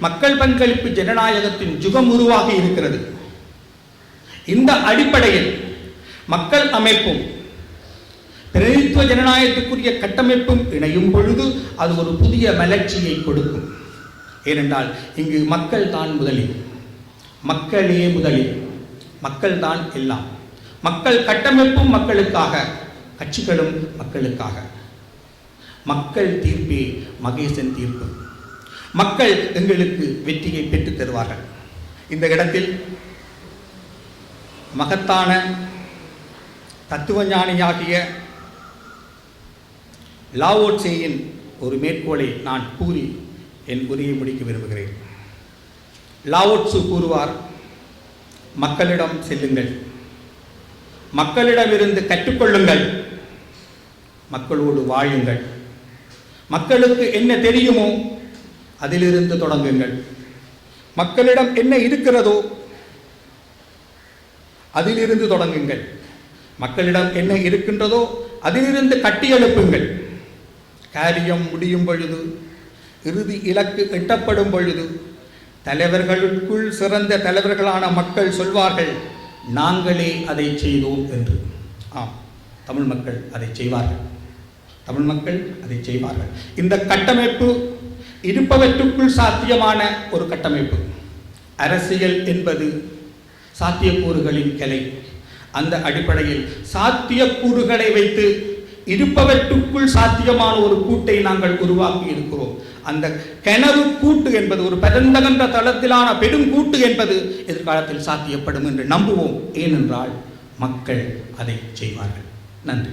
மக்கள் பங்களிப்பு ஜனநாயகத்தின் யுகம் உருவாகி இருக்கிறது. இந்த அடிப்படையில் மக்கள் அமைப்பும் பிரதித்துவ ஜனநாயகத்துக்குரிய கட்டமைப்பும் இணையும் பொழுது அது ஒரு புதிய மலர்ச்சியை கொடுக்கும். ஏனென்றால் இங்கு மக்கள் தான் முதலில். மக்களே முதலில். மக்கள் தான் எல்லாம். மக்கள் கட்டமைப்பும் மக்களுக்காக கட்சிகளும் மக்களுக்காக. மக்கள் தீர்ப்பே மகேசன் தீர்ப்பு. மக்கள் எங்களுக்கு வெற்றியை பெற்றுத் தருவார்கள். இந்த இடத்தில் மகத்தான தத்துவஞானியாகிய லாவோட்சேயின் ஒரு மேற்கோளை நான் கூறி என் உரையை முடிக்க விரும்புகிறேன். லாவோட்சு கூறுவார் மக்களிடம் செல்லுங்கள். மக்களிடமிருந்து கற்றுக்கொள்ளுங்கள். மக்களோடு வாழுங்கள். மக்களுக்கு என்ன தெரியுமோ அதிலிருந்து தொடங்குங்கள். மக்களிடம் என்ன இருக்கிறதோ அதிலிருந்து தொடங்குங்கள். மக்களிடம் என்ன இருக்கின்றதோ அதிலிருந்து கட்டியெழுப்புங்கள் காரியம் முடியும் பொழுது இறுதி இலக்கு எட்டப்படும் பொழுது தலைவர்களுக்குள் சிறந்த தலைவர்களான மக்கள் சொல்வார்கள் நாங்களே அதை செய்தோம் என்று. ஆம் தமிழ் மக்கள் அதை செய்வார்கள். தமிழ் மக்கள் அதை செய்வார்கள். இந்த கட்டமைப்பு இருப்பவற்றுக்குள் சாத்தியமான ஒரு கட்டமைப்பு. அரசியல் என்பது சாத்தியக்கூறுகளின் கிளை. அந்த அடிப்படையில் சாத்தியக்கூறுகளை வைத்து இருப்பவற்றுக்குள் சாத்தியமான ஒரு கூட்டை நாங்கள் உருவாக்கி இருக்கிறோம். அந்த கிணறு கூட்டு என்பது ஒரு பரந்தகன்ற தளத்திலான பெரும் கூட்டு என்பது எதிர்காலத்தில் சாத்தியப்படும் என்று நம்புவோம். ஏனென்றால் மக்கள் அதை செய்வார்கள். நன்றி.